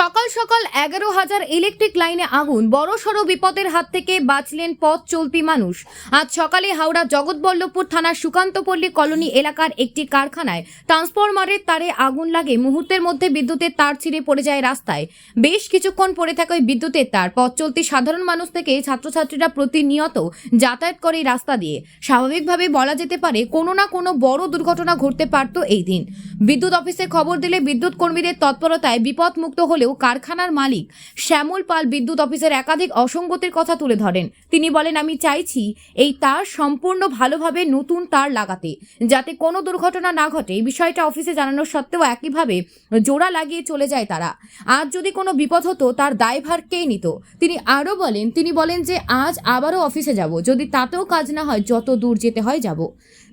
সকাল সকাল এগারো হাজার ইলেকট্রিক লাইনে আগুন। বড় সড়ো বিপদের হাত থেকে বাঁচলেন পথ চলতি মানুষ। আজ সকালে হাওড়া জগৎবল্লভপুর থানার সুকান্তপল্লী কলোনি এলাকার একটি কারখানায় ট্রান্সফরমারের তারে আগুন লাগে। মুহূর্তের মধ্যে বিদ্যুতের তার ছিঁড়ে পড়ে যায় রাস্তায়। বেশ কিছুক্ষণ পড়ে থাকা ওই বিদ্যুতের তার। পথ চলতি সাধারণ মানুষ থেকে ছাত্রছাত্রীরা প্রতিনিয়ত যাতায়াত করে রাস্তা দিয়ে। স্বাভাবিকভাবে বলা যেতে পারে, কোনো না কোনো বড় দুর্ঘটনা ঘটতে পারত এই দিন। বিদ্যুৎ অফিসে খবর দিলে বিদ্যুৎ কর্মীদের তৎপরতায় বিপদমুক্ত হলেও কারখানার মালিক শ্যামল পাল বিদ্যুৎ অফিসের একাধিক অসঙ্গতির কথা তুলে ধরেন। তিনি বলেন, আমি চাইছি এই তার সম্পূর্ণ ভালোভাবে নতুন তার লাগাতে, যাতে কোনো দুর্ঘটনা না ঘটে। এই বিষয়টা অফিসে জানানো সত্ত্বেও একইভাবে জোড়া লাগিয়ে চলে যায় তারা। আজ যদি কোনো বিপদ হতো, তার দায়ভার কে নিত? তিনি আরও বলেন, তিনি বলেন যে আজ আবারও অফিসে যাব। যদি তাতেও কাজ না হয় যত দূর যেতে হয় যাব।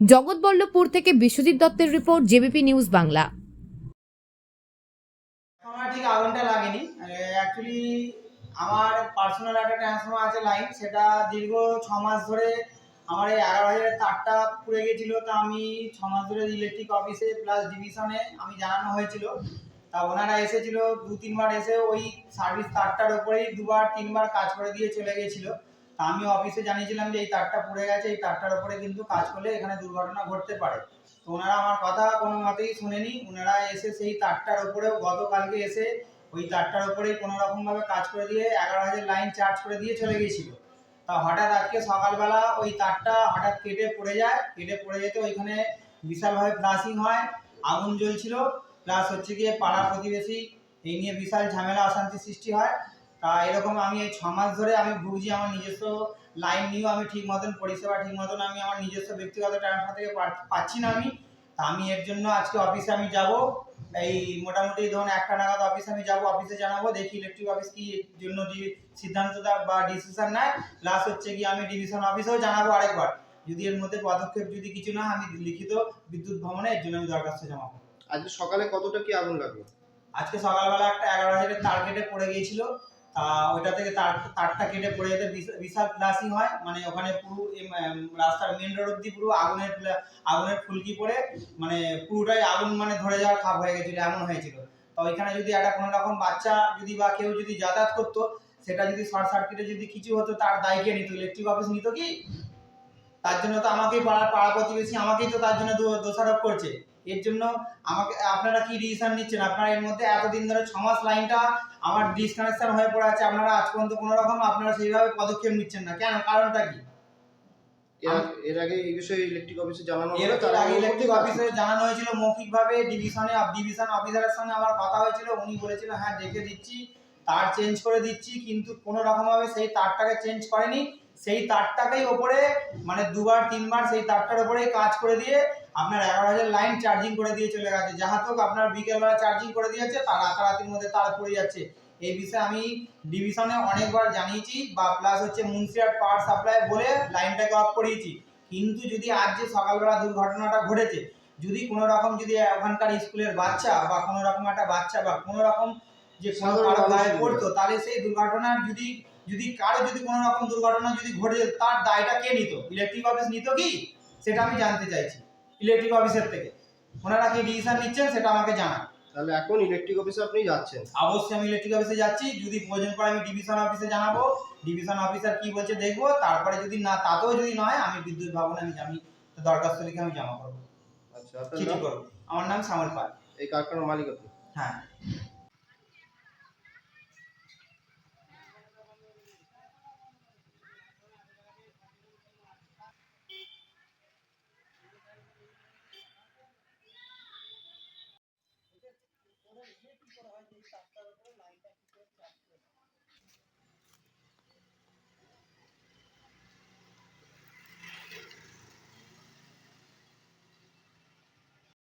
জগৎবল্লভপুর থেকে বিশ্বজিৎ দত্তের রিপোর্ট, জেবিপি নিউজ বাংলা। ঠিক আগুনটা লাগেনি। অ্যাকচুয়ালি আমার পার্সোনাল একটা ট্রান্সফর্মার আছে লাইন, সেটা দীর্ঘ ছ মাস ধরে আমার এই এগারো হাজারের তারটা পুড়ে গেছিল। তা আমি ছ মাস ধরে ইলেকট্রিক অফিসে প্লাস ডিভিশনে আমি জানানো হয়েছিল। তা ওনারা এসেছিল দু তিনবার এসে ওই সার্ভিস তারটার ওপরেই দুবার, তিনবার কাজ করে দিয়ে চলে গেছিল। আমি অফিসে জানিয়েছিলাম যে এই তারটা পুড়ে গেছে, এই তারটার ওপরে কিন্তু কাজ করলে এখানে দুর্ঘটনা ঘটতে পারে। তো ওনারা আমার কথা কোনো মতেই শুনেনি। ওনারা এসে সেই তারটার উপরেও গতকালকে এসে ওই তারটার উপরেই কোনো রকম ভাবে কাজ করে দিয়ে এগারো হাজার লাইন চার্জ করে দিয়ে চলে গিয়েছিল। তা হঠাৎ আজকে সকালবেলা ওই তারটা হঠাৎ কেটে পড়ে যায়। কেটে পড়ে যেতে ওইখানে বিশালভাবে ব্লাসিং হয়, আগুন জ্বলছিল। প্লাস হচ্ছে গিয়ে পাড়া প্রতিবেশী, এই নিয়ে বিশাল ঝামেলা, অশান্তি সৃষ্টি হয়। তা এরকম আমি এই ছ মাস ধরে আমি ভুগছি আমার নিজস্ব লাইন নিয়েও আমি ঠিক মতন পরিষেবা ঠিক মতন আমি আমার নিজস্ব ব্যক্তিগত ট্রান্সফার থেকে পাচ্ছি না আমি। তা আমি এর জন্য আজকে অফিসে আমি যাব। এই মোটামুটি ধরুন একটা নাগাদ অফিসে আমি যাব অফিসে জানাব দেখি ইলেকট্রিক অফিস কি এর জন্য সিদ্ধান্ত বা ডিসিশন নেয়। প্লাস হচ্ছে কি আমি ডিভিশন অফিসেও জানাব আরেকবার। যদি এর মধ্যে পদক্ষেপ যদি কিছু না আমি লিখিত বিদ্যুৎ ভবনে এর জন্য আমি দরখাস্ত জমা করব আজকে সকালে কতটা কি আগুন লাগল? আজকে সকালবেলা একটা এগারো হাজারের টার্গেটে পড়ে গিয়েছিল। তা ওইটা থেকে তার, তারটা কেটে পড়ে যেতে বিশা- বিশাল ব্লাসিং হয়। মানে ওখানে পুরো রাস্তার মেন রোড অব্দি পুরো আগুনের আগুনের ফুলকি পড়ে। মানে পুরোটাই আগুন মানে ধরে যাওয়ার খাপ হয়ে গেছিল, এমন হয়েছিল। তো ওইখানে যদি একটা কোনো রকম বাচ্চা যদি বা কেউ যদি যাতায়াত করতো, সেটা যদি শর্ট সার্কিটে যদি কিছু হতো, তার দায় কে নিত ইলেকট্রিক অফিস নিত কি? তার জন্য তো আমাকেই পাড়া পাড়া প্রতিবেশী আমাকেই তো তার জন্য দোষারোপ করছে। এর জন্য আমাকে আপনারা কি ডিসিশন নিচ্ছেন? আপনারা এর মধ্যে এতদিন ধরে ছ মাস লাইনটা আমার ডিসকানেকশন হয়ে পড়ে আছে আপনারা আজ পর্যন্ত কোনো রকম আপনারা সেইভাবে পদক্ষেপ নিচ্ছেন না। কেন? কারণটা কি? এর আগে- এই বিষয়ে ইলেকট্রিক অফিসে জানানো এর আগে ইলেকট্রিক অফিসে জানানো হয়েছিল মৌখিকভাবে ডিভিশনে ডিভিশন অফিসারের সঙ্গে আমার কথা হয়েছিল উনি বলেছিল হ্যাঁ দেখে দিচ্ছি তার চেঞ্জ করে দিচ্ছি কিন্তু কোনো রকমভাবে সেই তারটাকে চেঞ্জ করেনি। সেই তারটাকেই ওপরে মানে দুবার তিনবার সেই তারটার ওপরেই কাজ করে দিয়ে আপনার এগারো হাজার লাইন চার্জিং করে দিয়ে চলে গেছে। যাহা হোক আপনার বিকেলবেলা চার্জিং করে দিয়েছে তার রাতারাতির মধ্যে তার পড়ে যাচ্ছে। এই বিষয়ে আমি ডিভিশনে অনেকবার জানিয়েছি বা প্লাস হচ্ছে মুন্সিয়াট পাওয়ার সাপ্লাই বলে লাইনটাকে অফ করিয়েছি। কিন্তু যদি আজ যে সকালবেলা দুর্ঘটনাটা ঘটেছে যদি কোনো রকম যদি ওখানকার স্কুলের বাচ্চা বা কোনো রকম একটা বাচ্চা বা কোনো রকম যে কোনো পড়তো তাহলে সেই দুর্ঘটনার যদি যদি কারও যদি কোনো রকম দুর্ঘটনা যদি ঘটে যেত, তার দায়টা কে নিত? ইলেকট্রিক অফিস নিত কি? সেটা আমি জানতে চাইছি ইলেকট্রিক অফিসের থেকে। ওনারা কি ডিসিশন নিচ্ছেন সেটা আমাকে জানান। তাহলে এখন ইলেকট্রিক অফিসে আপনি যাচ্ছেন। অবশ্যই আমি ইলেকট্রিক অফিসে যাচ্ছি যদি প্রয়োজন পড়ে আমি ডিভিশন অফিসে জানাব। ডিভিশন অফিসার কি বলছে দেখব তারপরে যদি না তাতেও যদি নয় আমি বিদ্যুৎ ভবনে আমি আমি দরখাস্ত লিখে আমি জমা করব। আচ্ছা আপনার নাম? করব। আমার নাম শ্যামল পাল। এই কারখানার মালিক আপনি? হ্যাঁ।